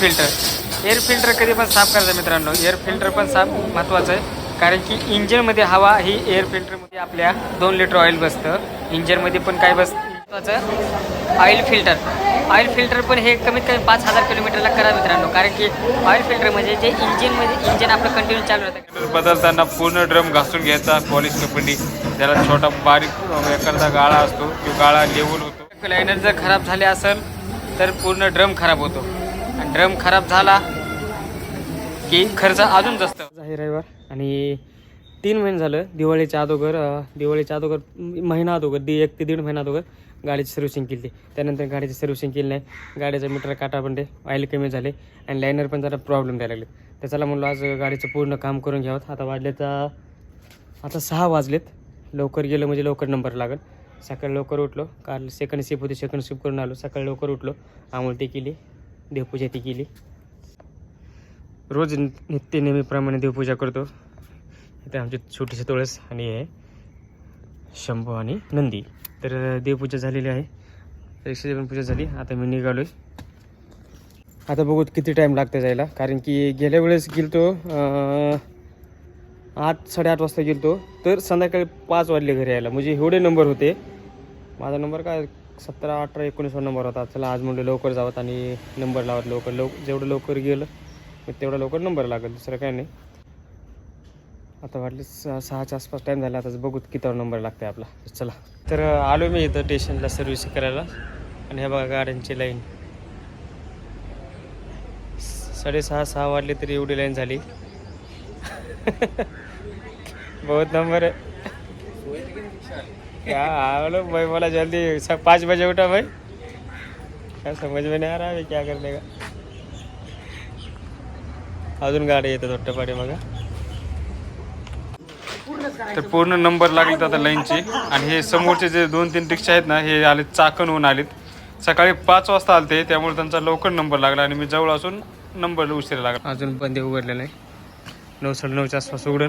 Filter air filter कधी पण साफ करायचं मित्रांनो. एअर फिल्टर पण साफ महत्त्वाचं आहे. कारण की इंजिनमध्ये हवा ही एअर फिल्टरमध्ये आपल्या दोन लिटर ऑइल बसतं. इंजिनमध्ये पण काय बस महत्त्वाचं ऑइल फिल्टर ऑइल फिल्टर पण हे कमीत कमी पाच हजार किलोमीटरला करा मित्रांनो. कारण की ऑइल फिल्टर म्हणजे जे इंजिनमध्ये इंजिन आपलं कंटिन्यू चालू राहतं. बदलताना पूर्ण ड्रम घासून घ्यायचा पॉलिश कपडी. त्याला छोटा बारीक एखादा गाळा असतो. तो गाळा लेवल होतो. लायनर जर खराब झाले असेल तर पूर्ण ड्रम खराब होतो. आणि ड्रम खराब झाला की खर्च अजून जास्त. आहे रविवार आणि तीन महिने झालं दिवाळीच्या अगोदर दिवाळीच्या अगोदर महिना अगोदर दि एक ते दीड महिना अगोदर गाडीची सर्व्हिसिंग केली. त्यानंतर गाडीची सर्व्हिसिंग केली नाही. गाडीचा मीटर काटा पण ऑइल कमी झाले आणि लायनर पण जरा प्रॉब्लेम द्यायला लागले. त्याच्याला म्हणलो आज गाडीचं पूर्ण काम करून घ्यावं. आता वाजले तर आता सहा वाजलेत. लवकर गेलं म्हणजे लवकर नंबर लागेल. सकाळी लवकर उठलो. काल सेकंड शिप होती सेकंड शिप करून आलो. सकाळी लवकर उठलो. आंघोळ ती केली. देवपूजा ती केली. रोज नित्य नेहमीप्रमाणे देवपूजा करतो. इथे आमची छोटीशी तुळस आणि हे शंभू आणि नंदी. तर देवपूजा झालेली आहे. एकशे पण पूजा झाली. आता मी निघालोय. आता बघू किती टाईम लागतं जायला. कारण की गेल्या वेळेस गेलतो आठ साडेआठ वाजता गेलतो. तर संध्याकाळी पाच वाजले घरी यायला. म्हणजे एवढे नंबर होते. माझा नंबर काय सतरा अठरा एकोणीसवा नंबर होता. चला आज म्हणलं लवकर जावत आणि नंबर लावत लवकर. लव जेवढं लवकर गेलं मग तेवढा लवकर नंबर लागेल. दुसरं काय नाही. आता वाटले सहा सहाच्या आसपास टाईम झाला. आता बघू कितीवर नंबर लागते आपला. चला. तर आलो मी इथं स्टेशनला सर्व्हिस करायला. आणि हे बघा गाड्यांची लाईन साडेसहा सहा वाजले तरी एवढी लाईन झाली. बहुत नंबर आहे. क्या भाई बोला जल्दी सब पाँच बजे उठा भाई। क्या समझ में नहीं आ रहा है क्या करने का। अजून गाडी येतात वाटतं पाठी मग तर पूर्ण नंबर लागले आता लाईनचे. आणि हे समोरचे जे दोन तीन रिक्षा आहेत ना हे आले चाकण होऊन आलेत. सकाळी पाच वाजता आलते त्यामुळे त्यांचा लवकर नंबर लागला आणि मी जवळ असून नंबर उशिरा लागला. अजून पण ते उघडलेलं नाही नऊ साडे नऊच्या आसपास उघडल.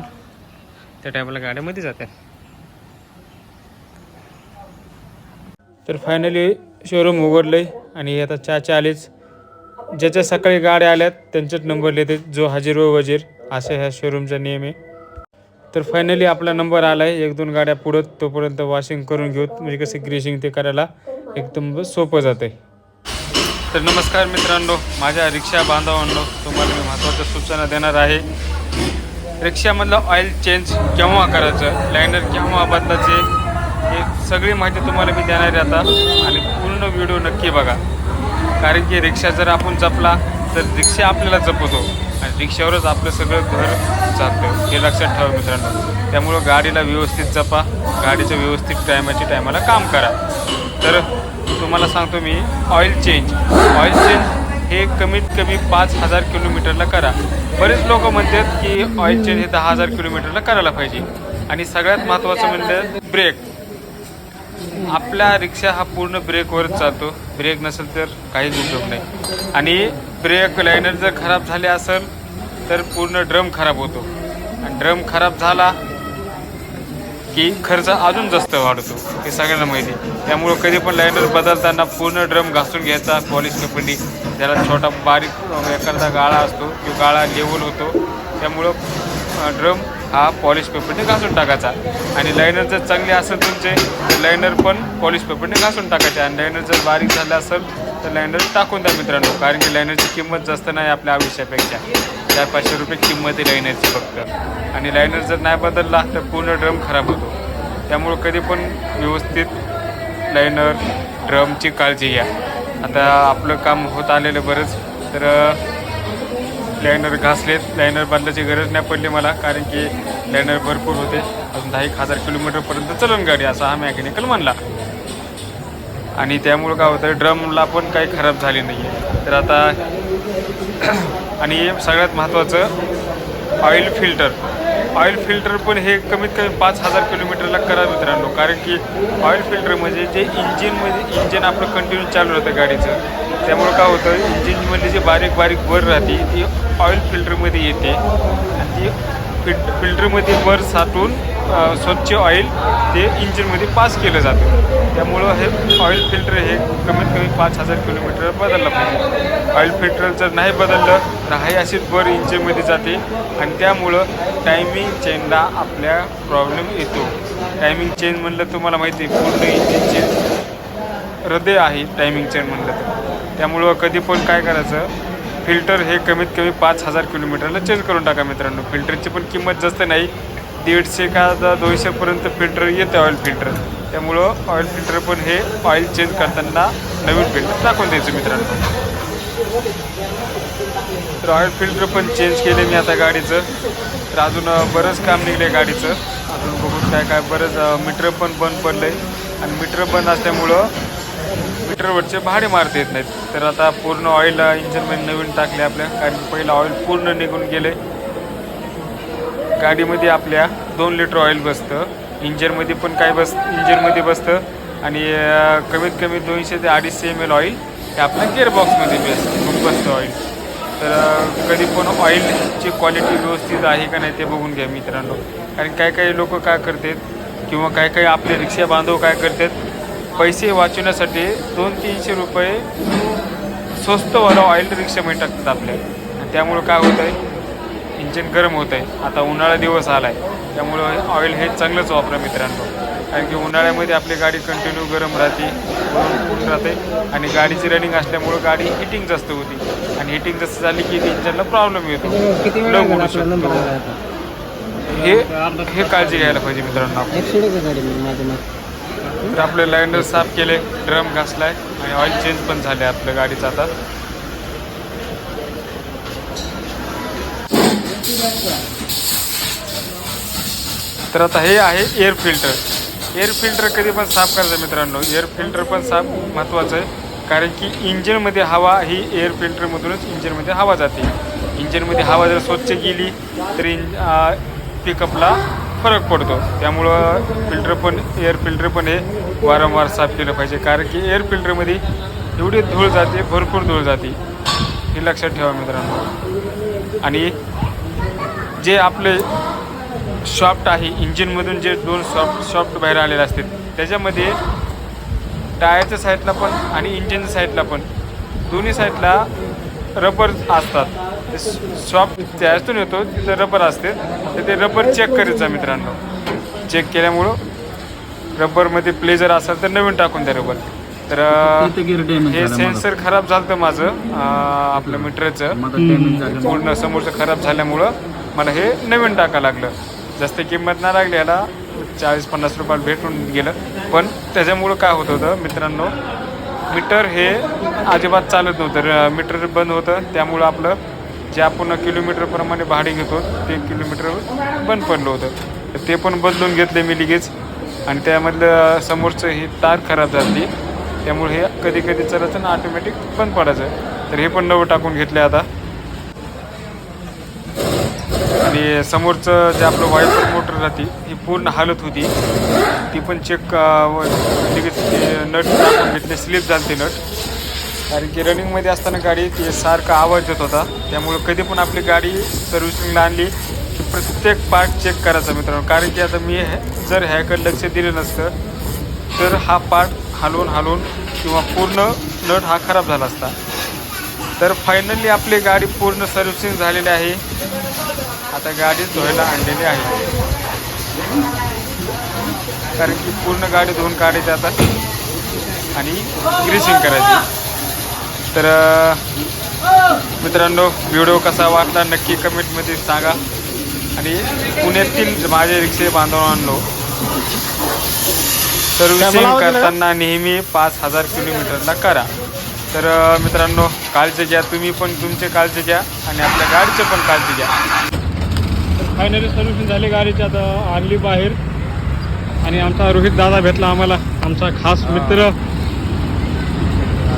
त्या टायमाला गाड्यामध्ये जातात तर फायनली शोरूम उघडलं आहे आणि आता चाचा आलेच. ज्याच्या सकाळी गाड्या आल्यात त्यांचेच नंबर लिहिते जो हजीर व वजीर असं ह्या शोरूमचा नियम आहे. तर फायनली आपला नंबर आला आहे एक दोन गाड्या पुढं तोपर्यंत वॉशिंग करून घेऊ म्हणजे कसं ग्रेसिंग ते करायला एकदम सोपं जातं आहे तर नमस्कार मित्रांनो माझ्या रिक्षा बांधवांनो तुम्हाला मी महत्त्वाच्या सूचना देणार आहे. रिक्षामधलं ऑइल चेंज केव्हा करायचं? लायनर केव्हा बदलायचे? सगळी माहिती तुम्हाला मी देणार आहे आता. आणि पूर्ण व्हिडिओ नक्की बघा. कारण की रिक्षा जर आपण जपला तर रिक्षा आपल्याला जपवतो आणि रिक्षावरच आपलं सगळं घर चालतं. हे लक्षात ठेवा मित्रांनो. त्यामुळं गाडीला व्यवस्थित जपा. गाडीचं व्यवस्थित टायमाच्या टायमाला काम करा. तर तुम्हाला सांगतो मी ऑइल चेंज ऑइल चेंज हे कमीत कमी पाच हजार किलोमीटरला करा. बरेच लोक म्हणतात की ऑइल चेंज हे दहा हजार किलोमीटरला करायला पाहिजे. आणि सगळ्यात महत्त्वाचं म्हणजे ब्रेक आपला रिक्षा हा पूर्ण ब्रेकवरच चालतो ब्रेक नसेल तर काहीच उपयोग नाही. आणि ब्रेक लायनर जर खराब झाले असेल तर पूर्ण ड्रम खराब होतो. आणि ड्रम खराब झाला की खर्च अजून जास्त वाढतो. हे सगळ्यांना माहिती आहे. त्यामुळं कधी पण लायनर बदलताना पूर्ण ड्रम घासून घ्यायचा. पॉलिश कपडी त्याला छोटा बारीक एखादा गाळा असतो तो गाळा लेवल होतो. त्यामुळं ड्रम हा पॉलिश पेपरने घासून टाकायचा. आणि लाईनर जर चांगले असेल तुमचे लाईनर पण पॉलिश पेपरने घासून टाकायचे. आणि लाईनर जर बारीक झालं असेल तर लाईनर टाकून द्या मित्रांनो कारण की लाईनरची किंमत जास्त नाही आपल्या आयुष्यापेक्षा. चार पाचशे रुपये किंमत आहे लाईनरची फक्त. आणि लाईनर जर नाही बदलला तर पूर्ण ड्रम खराब होतो. त्यामुळं कधी पण व्यवस्थित लाईनर ड्रमची काळजी घ्या. आता आपलं काम होत आलेलं बरंच तर लायनर घासलेत. लायनर बदलायची गरज नाही पडली मला कारण की लायनर भरपूर होते. अजून दहा एक हजार किलोमीटरपर्यंत चलन गाडी असा हा मॅकॅनिकल म्हणला. आणि त्यामुळं काय होतं ड्रमला पण काही खराब झाली नाही आहे तर आता आणि सगळ्यात महत्त्वाचं ऑइल फिल्टर ऑइल फिल्टर पण हे कमीत कमी पाच हजार किलोमीटरला करा मित्रांनो. कारण की ऑइल फिल्टर म्हणजे जे इंजिनमध्ये इंजिन आपलं कंटिन्यू चालू राहतं गाडीचं. त्यामुळं काय होतं इंजिनमध्ये जे बारीक बारीक वर राहते ती ऑइल फिल्टरमध्ये येते. आणि ती फिल्ट फिल्टरमध्ये वर साठून स्वच्छ ऑइल ते इंजिनमध्ये पास केलं जातं. त्यामुळं हे ऑइल फिल्टर हे कमीत कमी पाच हजार किलोमीटर बदललं पाहिजे. ऑइल फिल्टर जर नाही बदललं तर हाही अशीच बर इंजिनमध्ये जाते आणि त्यामुळं टायमिंग चेनला आपल्या प्रॉब्लेम येतो. टायमिंग चेंज म्हणलं तुम्हाला माहिती आहे पूर्ण इंजिनचे हृदय आहे टायमिंग चेन म्हणलं तर. त्यामुळं कधी पण काय करायचं फिल्टर हे कमीत कमी पाच हजार किलोमीटरला चेंज करून टाका मित्रांनो. फिल्टरची पण किंमत जास्त नाही दीडशे का दोनशेपर्यंत फिल्टर येते ऑइल फिल्टर त्यामुळं ऑइल फिल्टर पण हे ऑइल चेंज करताना नवीन फिल्टर दाखवून द्यायचं मित्रांनो. तर ऑइल फिल्टर पण चेंज केले मी आता गाडीचं. तर अजून बरंच काम निघलं आहे गाडीचं. अजून बघून काय काय बरंच मीटर पण बंद पडलं आहे आणि मीटर बंद असल्यामुळं मीटरवरचे भाडे मारता येत नाहीत. तर आता पूर्ण ऑइल इंजिनमध्ये नवीन टाकले आपल्या. कारण पहिलं ऑइल पूर्ण निघून गेले गाडीमध्ये आपल्या दोन लिटर ऑइल बसतं. इंजिनमध्ये पण काय बस इंजिनमध्ये बसतं. आणि कमीत कमी दोनशे ते अडीचशे एम एल ऑइल हे आपल्या गिअरबॉक्समध्ये बेस बसतं ऑइल तर कधी पण ऑइलची क्वालिटी व्यवस्थित आहे का नाही ते बघून घ्या मित्रांनो. कारण काय काही लोक काय करतात किंवा काय काही आपले रिक्षा बांधव काय करतात पैसे वाचवण्यासाठी दोन तीनशे रुपये स्वस्तवाला ऑइल रिक्षामध्ये टाकतात आपल्या आणि त्यामुळं काय होतं आहे इंजिन गरम होत आहे आता उन्हाळा दिवस आला आहे त्यामुळं ऑइल हे चांगलंच वापरा मित्रांनो. कारण की उन्हाळ्यामध्ये आपली गाडी कंटिन्यू गरम राहते ऊन राहते. आणि गाडीची रनिंग असल्यामुळं गाडी हिटिंग जास्त होती. आणि हिटिंग जास्त झाली की इंजिनला प्रॉब्लेम येतो. आपला नंबर शकतो. हे हे काळजी घ्यायला पाहिजे मित्रांनो तर आपले लाइनर साफ केले ड्रम घासलाय आणि ऑइल चेंज पण झाले आपल्या गाडीचं आता. तर आता हे आहे एअर फिल्टर एअर फिल्टर कधी पण साफ करायचं मित्रांनो. एअर फिल्टर पण साफ महत्त्वाचं आहे. कारण की इंजिनमध्ये हवा ही एअर फिल्टरमधूनच इंजिनमध्ये हवा जाते. इंजिनमध्ये हवा जर स्वच्छ गेली तर इंज पिकअपला फरक पडतो. त्यामुळं फिल्टर पण एअर फिल्टर पण हे वारंवार साफ केलं पाहिजे. कारण की एअर फिल्टरमध्ये एवढी धूळ जाते भरपूर धूळ जाते. हे लक्षात ठेवा मित्रांनो. आणि जे आपले शॉफ्ट आहे इंजिनमधून जे दोन सॉफ्ट शॉफ्ट बाहेर आलेले असतात त्याच्यामध्ये टायरच्या साईडला पण आणि इंजिनच्या साईडला पण. दोन्ही साईडला रबर असतात. शॉफ्ट त्यातून येतो तिथं रबर असते. तर ते रबर चेक करायचं मित्रांनो. चेक केल्यामुळं रबरमध्ये प्लेजर असेल तर नवीन टाकून द्या रबर. तर हे सेन्सर खराब झालं होतं माझं आपलं मीटरचं पूर्ण समोरचं खराब झाल्यामुळं मला हे नवीन टाकावं लागलं. जास्त किंमत नाही लागली याला चाळीस पन्नास रुपयाला भेटून गेलं. पण त्याच्यामुळं काय होत होतं मित्रांनो मीटर हे अजिबात चालत नव्हतं. मीटर बंद होतं. त्यामुळं आपलं जे आपण किलोमीटरप्रमाणे भाडे घेतो ते किलोमीटर बंद पडलं होतं. तर ते पण बदलून घेतले मी लगेच. आणि त्यामधलं समोरचं ही तार खराब झाली. त्यामुळे हे कधी कधी चालायचं ना ऑटोमॅटिक बंद पडायचं. तर हे पण नवं टाकून घेतले आता. आणि समोरचं जे आपलं वायपर मोटर राहते ही पूर्ण हालत होती. ती पण चेक लगेच नट टाकून घेतले स्लिप झाले नट कारण की रनिंगमध्ये असताना गाडी ते सारखा आवाज येत होता. त्यामुळं कधी पण आपली गाडी सर्व्हिसिंगला आणली की प्रत्येक पार्ट चेक करायचा मित्रांनो. कारण की आता मी जर ह्याकडे लक्ष दिलं नसतं तर हा पार्ट हलवून हलवून किंवा पूर्ण नट हा खराब झाला असता. तर फायनली आपली गाडी पूर्ण सर्व्हिसिंग झालेली आहे. आता गाडी धुवायला आणलेली आहे. कारण की पूर्ण गाडी धुवून काढायची आता. आणि ग्रीसिंग करायची. तर मित्रांनो व्हिडिओ कसा वाटला नक्की कमेंटमध्ये सांगा. आणि पुण्यातील माझे रिक्षे बांधवांनो सर्व्हिसिंग करताना नेहमी पाच हजार किलोमीटरला करा. तर मित्रांनो काळजी घ्या. तुम्ही पण तुमची काळजी घ्या आणि आपल्या गाडीची पण काळजी घ्या. फायनली सर्व्हिसिंग झाली गाडीची. आता आणली बाहेर. आणि आमचा रोहित दादा भेटला आम्हाला. आमचा खास मित्र.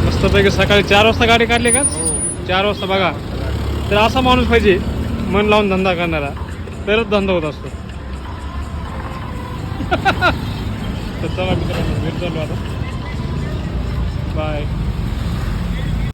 मस्तपैकी सकाळी चार वाजता गाडी काढली का? चार वाजता बघा. तर असा माणूस पाहिजे मन लावून धंदा करणारा. तरच धंदा होत असतो. तर चला मित्रांनो भेट चालू आता. बाय